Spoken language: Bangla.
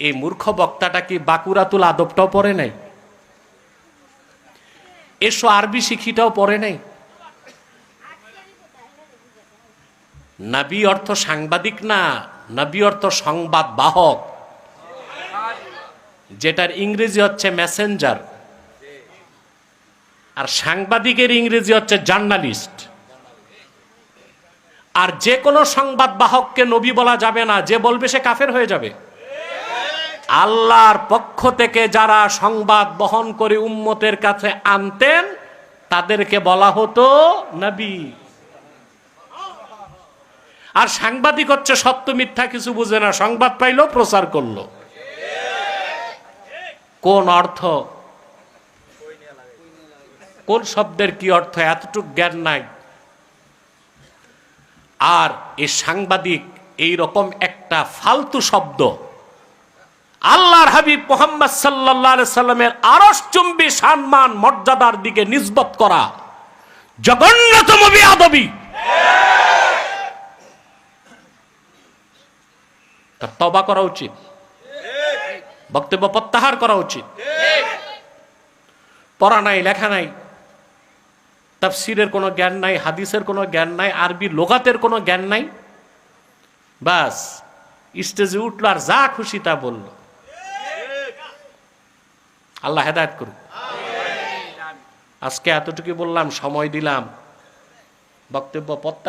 এই মূর্খ বক্তাটা কি বাকুরাতুল আদবটাও পড়ে নাই? এসো আরবি শিখিটাও পড়ে নাই? নাবি অর্থ সাংবাদিক না, নাবি অর্থ সংবাদ বাহক? যেটার ইংরেজি হচ্ছে মেসেঞ্জার। আর সাংবাদিকের ইংরেজি হচ্ছে জার্নালিস্ট। আর যে কোনো সংবাদ বাহককে নবী বলা যাবে না, যে বলবে সে কাফের হয়ে যাবে। আল্লাহর পক্ষ থেকে যারা সংবাদ বহন করে উম্মতের কাছে আনতেন, তাদেরকে বলা হতো নবী। আর সাংবাদিক হচ্ছে সত্য মিথ্যা কিছু বুঝে না, সংবাদ পাইলো প্রচার করল। কোন অর্থ? কোন শব্দের কি অর্থ? এতটুক জ্ঞান নাই। আর এই সাংবাদিক এই রকম একটা ফালতু শব্দ আল্লাহর হাবিব মোহাম্মদ সাল্লাহ সাল্লামের আরস চুম্বি সম্মান, মর্যাদার দিকে নিসবত করা। জঘন্যতম বিয়াদবি তবা করা উচিত। বক্তব্য প্রত্যাহার করা উচিত। পড়া নাই, লেখা নাই, তাফসিরের কোনো জ্ঞান নাই, হাদিসের কোনো জ্ঞান নাই, আরবি লোগাতের কোনো জ্ঞান নাই। বাস, স্টেজে উঠল আর যা খুশি তা বলল। আল্লাহ হেদায়ত করুক। আজকে এতটুকু বললাম সময় দিলাম। বক্তব্য প্রত্যাহার